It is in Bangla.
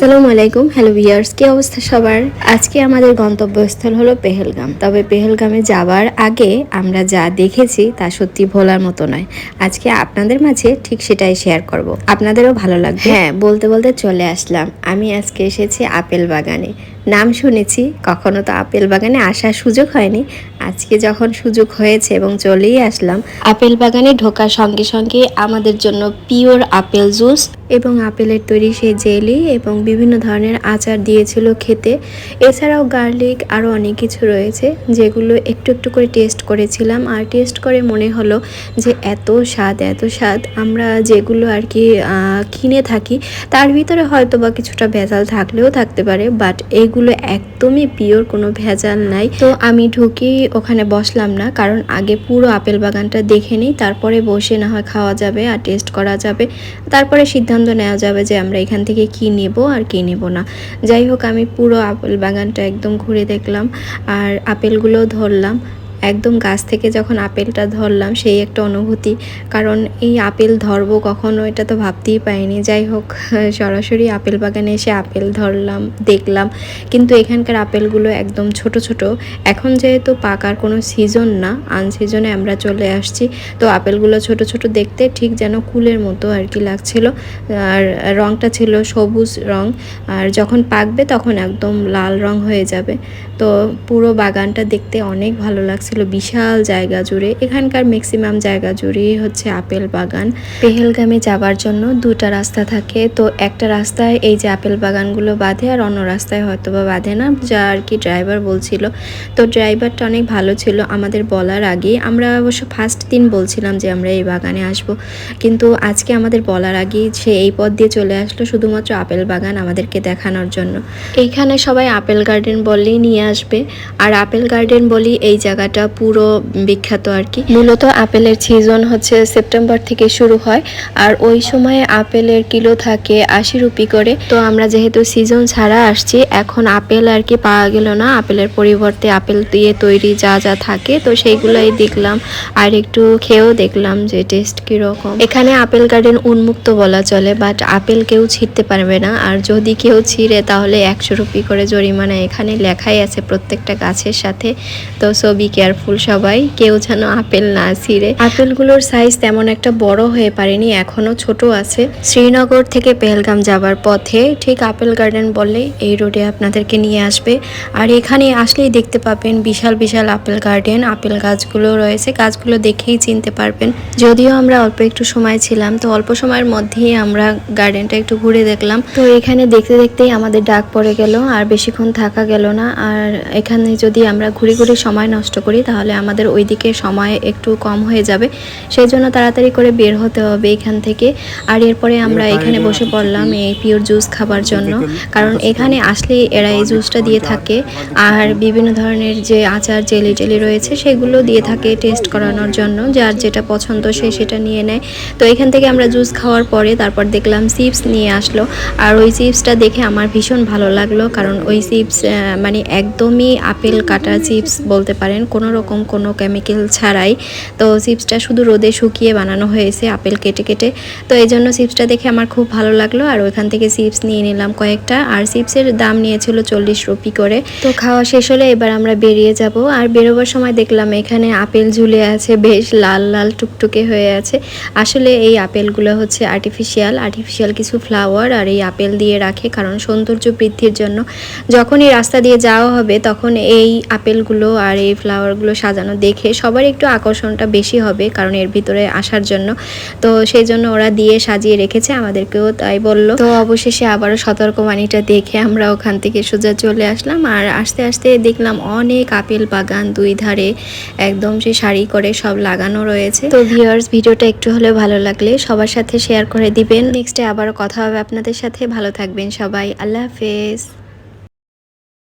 আসসালামু আলাইকুম, হ্যালো ভিয়ার্স কি অবস্থা সবার? আজকে আমাদের গন্তব্যস্থল হলো পেহেলগাম। তবে পেহেলগামে যাওয়ার আগে আমরা যা দেখেছি তা সত্যি ভোলার মতো নয়। আজকে আপনাদের মাঝে ঠিক সেটাই শেয়ার করব। আপনাদেরও ভালো লাগবে। হ্যাঁ বলতে বলতে চলে আসলাম। আমি আজকে এসেছি আপেল বাগানে। নাম শুনেছি, কখনো তো আপেল বাগানে আসার সুযোগ হয়নি। আজকে যখন সুযোগ হয়েছে এবং চলেই আসলাম, আপেল বাগানে ঢোকার সঙ্গে সঙ্গে আমাদের জন্য পিওর আপেল জুস এবং আপেলের তৈরি সেই জেলি এবং বিভিন্ন ধরনের আচার দিয়েছিল খেতে। এছাড়াও গার্লিক আরও অনেক কিছু রয়েছে যেগুলো একটু একটু করে টেস্ট করেছিলাম আর টেস্ট করে মনে হলো যে এত স্বাদ এত স্বাদ। আমরা যেগুলো আর কি কিনে থাকি, তার ভিতরে হয়তো বা কিছুটা ভেজাল থাকলেও থাকতে পারে, বাট এইগুলো একদমই পিওর, কোনো ভেজাল নাই। তো আমি ঢুকি ওখানে বসলাম না, কারণ আগে পুরো আপেল বাগানটা দেখে নিই, তারপরে বসে না হয় খাওয়া যাবে আর টেস্ট করা যাবে। তারপরে সিদ্ধান্ত নেওয়া যাবে যে আমরা এখান থেকে কি নেব আর কি নেব না। যাই হোক, আমি পুরো আপেল বাগানটা একদম ঘুরে দেখলাম আর আপেলগুলো ধরলাম। একদম গাছ থেকে যখন আপেলটা ধরলাম, সেই একটা অনুভূতি। কারণ এই আপেল ধরবো কখনো, এটা তো ভাবতেই পাইনি যাই হোক, সরাসরি আপেল বাগানে এসে আপেল ধরলাম, দেখলাম। কিন্তু এখানকার আপেলগুলো একদম ছোট ছোট। এখন যেহেতু পাকার কোনো সিজন না আনসিজনে আমরা চলে আসছি। তো আপেলগুলো ছোট ছোট দেখতে ঠিক যেন কুলের মতো আর কি লাগছিল। আর রংটা ছিল সবুজ রং। আর যখন পাকবে তখন একদম লাল রং হয়ে যাবে। তো পুরো বাগানটা দেখতে অনেক ভালো লাগছিল বিশাল জায়গা জুড়ে। এখানকার ম্যাক্সিমাম জায়গা জুড়েই হচ্ছে আপেল বাগান। পেহেলগামে যাবার জন্য দুটা রাস্তা থাকে। তো একটা রাস্তায় এই যে আপেল বাগানগুলো বাঁধে আর অন্য রাস্তায় হয়তো বা বাঁধে না, যা আর কি ড্রাইভার বলছিল। তো ড্রাইভারটা অনেক ভালো ছিল আমাদের বলার আগেই। আমরা অবশ্য ফার্স্ট দিন বলছিলাম যে আমরা এই বাগানে আসব। কিন্তু আজকে আমাদের বলার আগেই সে এই পথ দিয়ে চলে আসলো শুধুমাত্র আপেল বাগান আমাদেরকে দেখানোর জন্য। এইখানে সবাই আপেল গার্ডেন বললেই নিয়ে আসবে। আর আপেল গার্ডেন বলি এই জায়গাটা পুরো বিখ্যাত আর কি। মূলত আপেলের সিজন হচ্ছে সেপ্টেম্বর থেকে শুরু হয় আর ওই সময়ে আপেলের কিলো থাকে আশি রুপি করে। তো আমরা যেহেতু সিজন ছাড়া আসছি, এখন আপেল আর কি পাওয়া গেল না। আপেলের পরিবর্তে আপেল দিয়ে তৈরি যা যা থাকে, তো সেইগুলাই দেখলাম। আর একটু খেয়েও দেখলাম যে টেস্ট কীরকম। এখানে আপেল গার্ডেন উন্মুক্ত বলা চলে বাট আপেল কেউ ছিঁড়তে পারবে না। আর যদি কেউ ছিঁড়ে, তাহলে একশো রুপি করে জরিমানা এখানে লেখাই আছে প্রত্যেকটা গাছের সাথে। তো সো বি কেয়ারফুল সবাই। কেউ যেন আপেল না ছিঁড়ে। আপেলগুলোর সাইজ তেমন একটা বড় হয়ে পারেনি এখনও ছোট আছে। শ্রীনগর থেকে পেহেলগাম যাবার পথে ঠিক আপেল গার্ডেন বললে এই রোডে আপনাদেরকে নিয়ে আসবে। আর এখানে আসলেই দেখতে পাবেন বিশাল বিশাল আপেল গার্ডেন আপেল গাছগুলো রয়েছে, গাছগুলো দেখেই চিনতে পারবেন। যদিও আমরা অল্প একটু সময় ছিলাম, তো অল্প সময়ের মধ্যেই আমরা গার্ডেনটা একটু ঘুরে দেখলাম। তো এখানে দেখতে দেখতেই আমাদের ডাক পড়ে গেল, আর বেশিক্ষণ থাকা গেল না। আর এখানে যদি আমরা ঘুরে ঘুরে সময় নষ্ট করি তাহলে আমাদের ওইদিকে সময় একটু কম হয়ে যাবে। সেই জন্য তাড়াতাড়ি করে বের হতে হবে এখান থেকে। আর এরপরে আমরা এখানে বসে পড়লাম এই পিওর জুস খাবার জন্য। কারণ এখানে আসলে এরা এই জুসটা দিয়ে থাকে। আর বিভিন্ন ধরনের যে আচার জেলি টেলি রয়েছে সেগুলো দিয়ে থাকে টেস্ট করানোর জন্য। যার যেটা পছন্দ সে সেটা নিয়ে নেয়। তো এখান থেকে আমরা জুস খাওয়ার পরে তারপর দেখলাম চিপস নিয়ে আসলো। আর ওই চিপসটা দেখে আমার ভীষণ ভালো লাগল। কারণ ওই চিপস মানে একদমই আপেল কাটা চিপস বলতে পারেন কোনো রকম কোনো কেমিক্যাল ছাড়াই। তো চিপসটা শুধু রোদে শুকিয়ে বানানো হয়েছে আপেল কেটে কেটে। তো এই জন্য চিপসটা দেখে আমার খুব ভালো লাগল আর ওইখান থেকে চিপস নিয়ে নিলাম কয়েকটা। আর চিপসের দাম নিয়েছিল চল্লিশ রুপি করে। তো খাওয়া শেষ হলে এবার আমরা বেরিয়ে যাব। আর বেরোবার সময় দেখলাম এখানে আপেল ঝুলে আছে বেশ, লাল লাল টুকটুকে হয়ে আছে। আসলে এই আপেলগুলো হচ্ছে আর্টিফিশিয়াল আর্টিফিশিয়াল কিছু ফ্লাওয়ার আর এই আপেল দিয়ে রাখে কারণ সৌন্দর্য বৃদ্ধির জন্য। যখনই রাস্তা দিয়ে যাওয়া হবে তখন এই আপেলগুলো আর এই ফ্লাওয়ারগুলো সাজানো দেখে সবার একটু আকর্ষণটা বেশি হবে কারণ এর ভিতরে আসার জন্য। তো সেই জন্য ওরা দিয়ে সাজিয়ে রেখেছে আমাদেরকেও তাই বলল। তো অবশেষে আবারও সতর্কবাণীটা দেখে আমরা ওখান থেকে সোজা চলে আসলাম আর আস্তে আস্তে দেখলাম অনেক আপেল বাগান দুই ধারে একদম সে শাড়ি করে সব লাগানো রয়েছে। তো ভিউয়ার্স ভিডিওটা একটু হলেও ভালো লাগলে সবার সাথে শেয়ার করে দিবেন। নেক্সটে আবারও কথা হবে আপনাদের সাথে। ভালো থাকবেন সবাই। আল্লাহ হাফেজ।